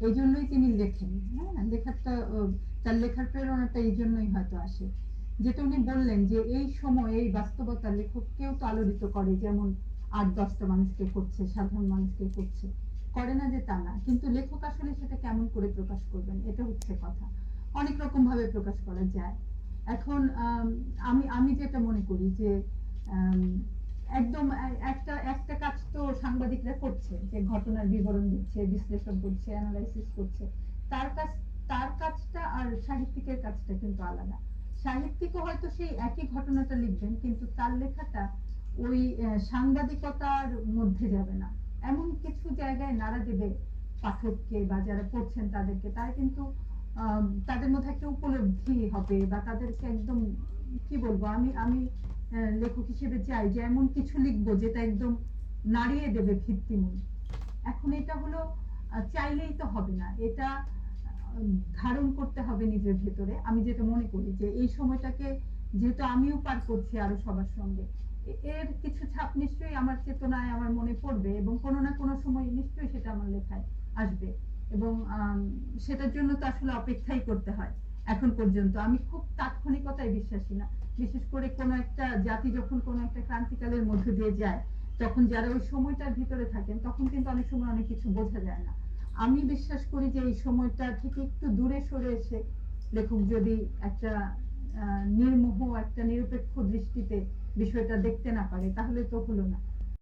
এই জন্যই তিনি লেখেন হ্যাঁ? লেখাটা তার লেখার প্রেরণাটা এই জন্যই হয়তো আসে। যেটা উনি বললেন যে এই সময় এই বাস্তবতা লেখককেও তো আলোড়িত করে যেমন আট দশটা মানুষকে করছে সাধারণ মানুষকে করছে। করে না যে তা না কিন্তু লেখক আসলে সেটা কেমন করে প্রকাশ করবেন এটা হচ্ছে কথা। অনেক রকম ভাবে প্রকাশ করা যায়। এখন আম, আমি যেটা মনে করি যে একদম এ- একটা একটা কাজ তো সাংবাদিকরা করছে, যে ঘটনার বিবরণ দিচ্ছে, বিশ্লেষণ করছে অ্যানালাইসিস করছে, তার কাজ তার কাজটা আর সাহিত্যিকের কাজটা কিন্তু আলাদা। সাহিত্যিকও হয়তো সেই একই ঘটনাটা লিখবেন, কিন্তু তার লেখাটা ওই সাংবাদিকতার মধ্যে যাবে না। এমন কিছু জায়গায় নাড়া দেবে পাঠককে বা যারা পড়ছেন তাদেরকে, তারা কিন্তু তাদের মধ্যে একটা উপলব্ধি হবে বা তাদেরকে একদম, কি বলব, আমি আমি লেখক হিসেবে চাই যে এমন কিছু লিখব যেটা একদম নাড়িয়ে দেবে ভিত্তিমূল। এখন এটা হলো চাইলেই তো হবে না। এটা ধারণ করতে হবে নিজের ভেতরে। আমি যেটা মনে করি যে এই সময়টাকে যেহেতু আমিও পার করছি আরও সবার সঙ্গে এর কিছু ছাপ নিশ্চয়ই আমার চেতনায়, আমার মনে পড়বে এবং কোনো না কোনো সময় নিশ্চয়ই সেটা আমার লেখায় আসবে এবং সেটার জন্য তো আসলে অপেক্ষাই করতে হয় এখন পর্যন্ত। আমি খুব তাৎক্ষণিকতায় বিশ্বাসী না। বিশেষ করে কোনো একটা জাতি যখন কোনো একটা ক্রান্তিকালের মধ্যে দিয়ে যায় তখন যারা ওই সময়টার ভিতরে থাকেন, তখন কিন্তু অনেক সময় অনেক কিছু বোঝা যায় না। আমি বিশ্বাস করি যে এই সময়টা থেকে একটু দূরে সরে এসে লেখক যদি একটা নির্মোহ, একটা নিরপেক্ষ দৃষ্টিতে বিষয়টা দেখতে না পারে, তাহলে তো হলো না।